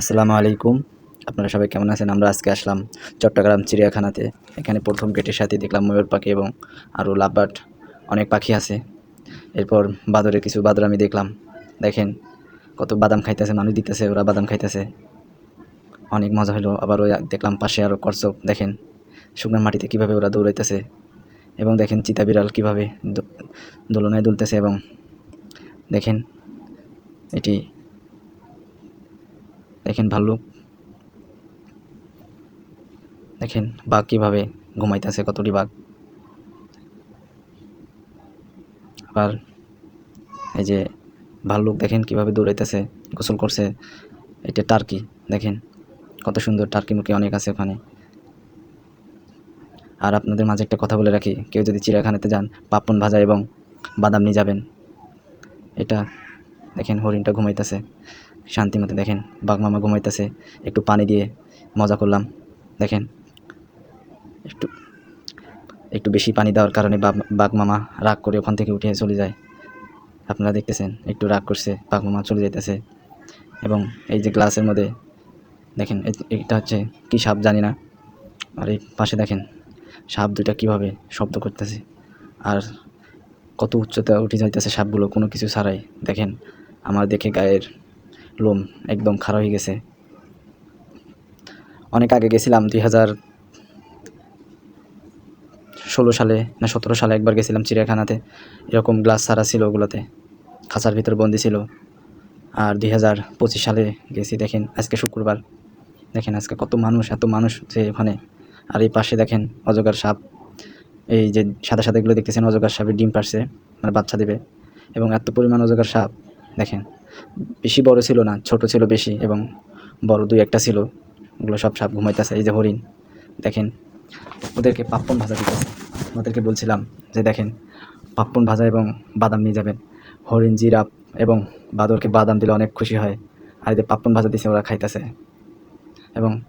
আসসালামু আলাইকুম। আপনারা সবাই কেমন আছেন? আমরা আজকে আসলাম চট্টগ্রাম চিড়িয়াখানাতে। এখানে প্রথম গেটের সাথে দেখলাম ময়ূর পাখি এবং আরও লাভবার্ড অনেক পাখি আছে। এরপর বাদরের কিছু বাদর আমি দেখলাম। দেখেন, কত বাদাম খাইতেছে, মানুষ দিতেছে, ওরা বাদাম খাইতেছে। অনেক মজা হলো। আবার ওই দেখলাম পাশে আরও কচ্ছপ দেখেন শুকনো মাটিতে কীভাবে ওরা দৌড়াইতেছে। এবং দেখেন চিতা বিড়াল কীভাবে দোলনায় দুলতেছে এবং দেখেন, এটি দেখেন ভাল্লুক। দেখেন বাঘ কীভাবে ঘুমাইতেছে, কতটি বাঘ। আবার এই যে ভাল্লুক দেখেন কীভাবে দৌড়াইতেছে, গোসল করছে। এটা টার্কি, দেখেন কত সুন্দর টার্কি মুখে অনেক আছে ওখানে। আর আপনাদের মাঝে একটা কথা বলে রাখি, কেউ যদি চিড়িয়াখানাতে যান, পাপন ভাজা এবং বাদাম নিয়ে যাবেন। এটা দেখেন হরিণটা ঘুমাইতেছে। শান্তি মতো দেখেন, বাঘ মামা ঘুমাইতেছে, একটু পানি দিয়ে মজা করলাম, দেখেন। একটু একটু বেশি পানি দেওয়ার কারণে বাঘ- মামা রাগ করে ওখান থেকে উঠে চলে যায়। আপনারা দেখতেছেন, একটু রাগ করছে, বাঘ মামা চলে যাইতেছে। এবং এই যে গ্লাসের মধ্যে, দেখেন এটা হচ্ছে কী সাপ জানি না। আর এই পাশে দেখেন, সাপ দুইটা কীভাবে শব্দ করতেছে। আর কত উচ্চতা উঠে যাইতেছে সাপগুলো, কোনো কিছু ছাড়াই। দেখেন, আমার দেখে গায়ের লোম একদম খারাপ হয়ে গেছে। অনেক আগে গেছিলাম, দুই হাজার ষোলো সালে না সতেরো সালে একবার গেছিলাম চিড়িয়াখানাতে। এরকম গ্লাস ছাড়া ছিল ওগুলোতে, খাঁচার ভিতর বন্দি ছিল। আর দুই হাজার পঁচিশ সালে গেছি, দেখেন আজকে শুক্রবার। দেখেন আজকে কত মানুষ, এত মানুষ যে ওখানে। আর এই পাশে দেখেন অজগার সাপ। এই যে সাদা সাদাগুলো দেখতেছেন, অজগর সাপের ডিম পারছে মানে বাচ্চা দেবে। এবং এত পরিমাণ অজগার সাপ, দেখেন। বেশি বড় ছিল না, ছোট ছিল বেশি এবং বড় দুই একটা ছিল। ওগুলো সব সাপ ঘুমাইতেছে, এই যে হরিণ, দেখেন, ওদেরকে পাপ্পন ভাজা দিতেছে। ওদেরকে বলছিলাম যে, দেখেন, পাপ্পন ভাজা এবং বাদাম নিয়ে যাবেন। হরিণ জিরাপ এবং বাদরকে বাদাম দিলে অনেক খুশি হয়। আর এদের পাপ্পন ভাজা দিছে, ওরা খাইতেছে। এবং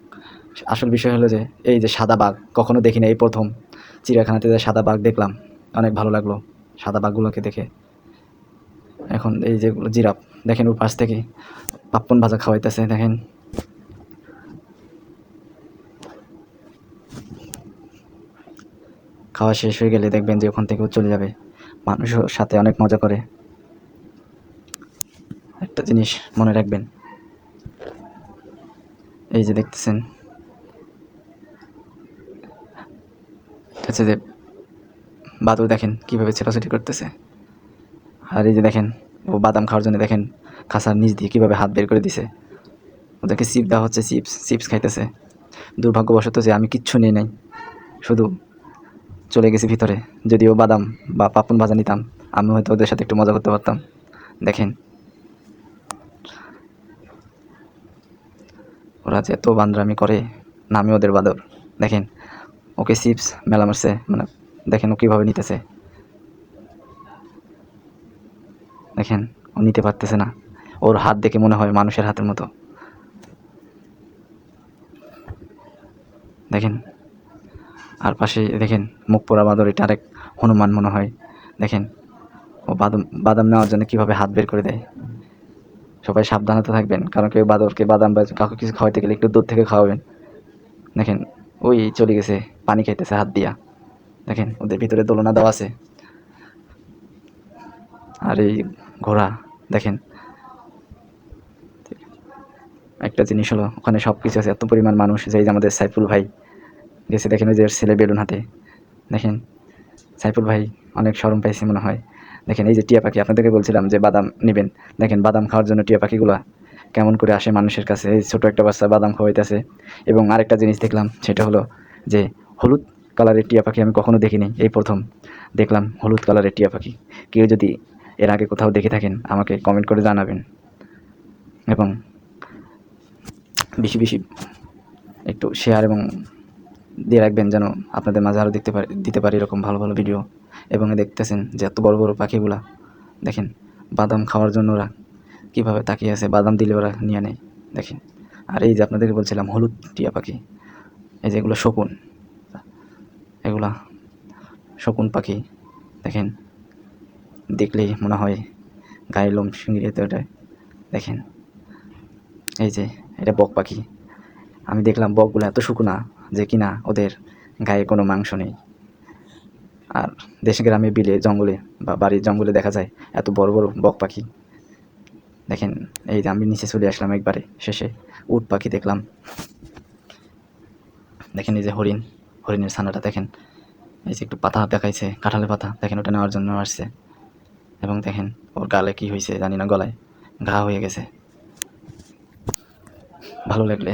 আসল বিষয় হলো যে, এই যে সাদা বাঘ, কখনো দেখি না এই প্রথম। চিড়িয়াখানাতে যে সাদা বাঘ দেখলাম, অনেক ভালো লাগল সাদা বাঘগুলোকে দেখে। এখন এই যেগুলো জিরাপ দেখেন ওর পাশ থেকে পাপ্পন ভাজা খাওয়াইতেছে, দেখেন। খাওয়া শেষ হয়ে গেলে দেখবেন যে ওখান থেকেও চলে যাবে। মানুষের সাথে অনেক মজা করে। একটা জিনিস মনে রাখবেন। এই যে দেখতেছেন। হচ্ছে যে বাদুর দেখেন কীভাবে ছেটাছুটি করতেছে। আর এই যে দেখেন ও বাদাম খাওয়ার জন্য দেখেন খাসার নিচ দিয়ে কীভাবে হাত বের করে দিছে। ওদেরকে চিপ দেওয়া হচ্ছে চিপস চিপস খাইতেছে। দুর্ভাগ্যবশত যে আমি কিচ্ছু নিয়ে নাই, শুধু চলে গেছি ভিতরে। যদিও বাদাম বা পাপন ভাজা নিতাম, আমি হয়তো ওদের সাথে একটু মজা করতে পারতাম। দেখেন, ওরা যে এত বান্দরামি করে, নামি ওদের বাদর। দেখেন, ওকে চিপস মেলা মারছে মানে দেখেন ও কীভাবে নিতেছে। দেখেন, ও নিতে পারতেছে না। ওর হাত দেখে মনে হয় মানুষের হাতের মতো। দেখেন, আর পাশে দেখেন, মুখ পোড়া বাদর এটা আরেক হনুমান মনে হয়। দেখেন, ও বাদাম বাদাম নেওয়ার জন্য কীভাবে হাত বের করে দেয়। সবাই সাবধানতা থাকবেন, কারণ কেউ বাদরকে বাদাম বা কাউকে কিছু খাওয়াইতে গেলে একটু দূর থেকে খাওয়াবেন। দেখেন, ওই চলে গেছে, পানি খাইতেছে হাত দিয়া। দেখেন, ওদের ভিতরে দোলনা দেওয়া আছে। আর এই ঘোড়া, দেখেন। একটা জিনিস হলো, ওখানে সব কিছু আছে, এত পরিমাণ মানুষ, যে আমাদের সাইফুল ভাই গেছে, দেখেন ওই যে ছেলে বেলুন হাতে। দেখেন, সাইফুল ভাই অনেক শরম পাইছে মনে হয়। দেখেন, এই যে টিয়া পাখি, আপনাদেরকে বলছিলাম যে বাদাম নেবেন। দেখেন, বাদাম খাওয়ার জন্য টিয়া পাখিগুলো কেমন করে আসে মানুষের কাছে। এই ছোটো একটা বাচ্চা বাদাম খাওয়াইতেছে। এবং আরেকটা জিনিস দেখলাম, সেটা হলো যে হলুদ কালারের টিয়া পাখি আমি কখনো দেখিনি, এই প্রথম। দেখলাম হলুদ কালারের টিয়া পাখি। কেউ যদি এর আগে কোথাও দেখে থাকেন, আমাকে কমেন্ট করে জানাবেন। এবং বেশি বেশি একটু শেয়ার এবং দিয়ে রাখবেন যেন আপনাদের মাঝে আরও দেখতে পারি, দিতে পারি এরকম ভালো ভালো ভিডিও এবং দেখতেছেন যে এত বড় বড় পাখিগুলা, দেখেন, বাদাম খাওয়ার জন্য ওরা কীভাবে তাকিয়ে আছে, বাদাম দিলে ওরা নিয়ে নেয়, দেখেন। আর এই যে আপনাদেরকে বলছিলাম, হলুদ টিয়া পাখি, এই যে এগুলো শকুন, এগুলা শকুন পাখি, দেখেন। দেখলেই মনে হয় গায়ের লোম শিঙিয়ে ওটায় দেখেন। এই যে, এটা বক পাখি। আমি দেখলাম বকগুলো এত শুকনা যে কিনা ওদের গায়ে কোনো মাংস নেই। আর দেশে গ্রামে, বিলে, জঙ্গলে বা বাড়ির জঙ্গলে দেখা যায় এত বড় বড় বক পাখি। দেখেন, এই যে আমি নিচে চলে আসলাম একবারে শেষে, উট পাখি দেখলাম। দেখেন এই যে হরিণ, হরিণের ছানাটা দেখেন। এই যে একটু পাতা দেখাইছে, কাঁঠালের পাতা, দেখেন ওটা নেওয়ার জন্য আসছে। এবং দেখেন ওর গালে কি হয়েছে জানি না গলায় ঘা হয়ে গেছে। ভালো লাগলে।